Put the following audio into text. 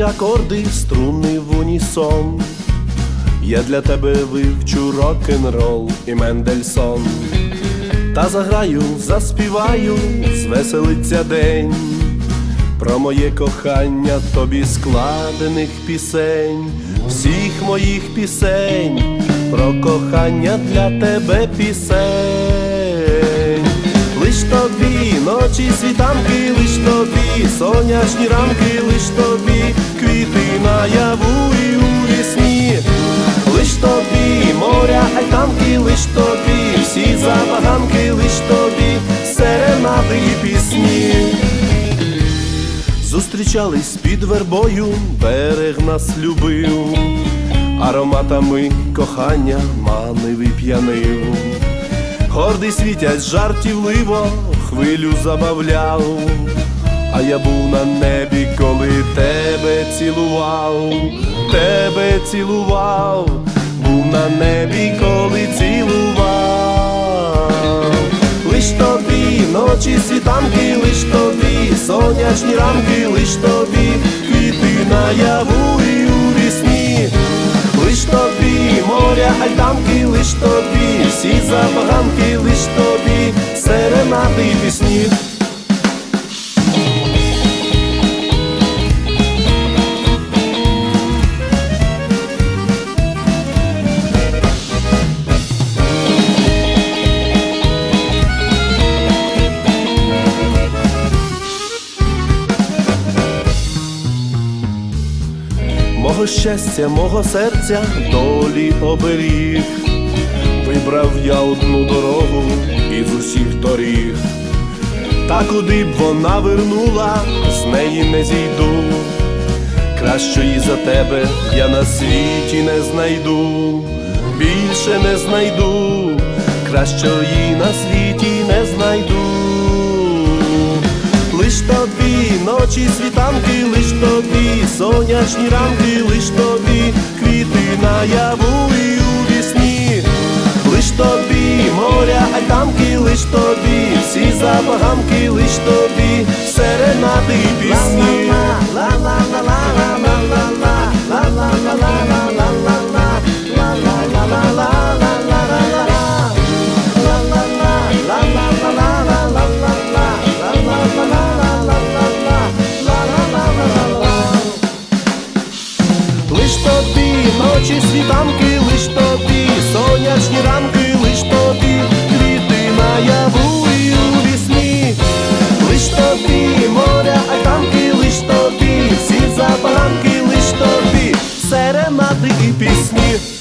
акорди, струни в унісон. Я для тебе вивчу рок-н-рол і Мендельсон. Та заграю, заспіваю, звеселиться день. Про моє кохання тобі складених пісень, всіх моїх пісень, про кохання для тебе пісень. Ночі світанки, лиш тобі сонячні ранки, лиш тобі квіти наяву і у вісні, лиш тобі моря, альтанки, лиш тобі всі забаганки, лиш тобі серенади і пісні. Зустрічались під вербою, берег нас любив, ароматами кохання манив і п'янив. Гордий світять жартівливо, хвилю забавляв, а я був на небі, коли тебе цілував, тебе цілував, був на небі, коли цілував. Лиш тобі ночі світанки, лиш тобі сонячні ранки, лиш тобі квіти наяву моря, альтанки, лиш тобі всі забаганки, лиш тобі серенади пісні. Мого щастя, мого серця, долі оберіг, вибрав я одну дорогу із усіх доріг, та куди б вона вернула, з неї не зійду. Кращої за тебе я на світі не знайду, більше не знайду, кращої на світі не знайду. Лиш тобі ночі світанки, лиш тобі сонячні ранки, лиш тобі квіти наяву і у вісні, лиш тобі моря, альтанки, лиш тобі всі забаганки, лиш тобі танки, лиш тобі, сонячні рамки лиш тобі, квіти наяву і у вісні, лиш тобі, моря, а танки, лиш тобі, всі забаранки, лиш тобі, серенади і пісні.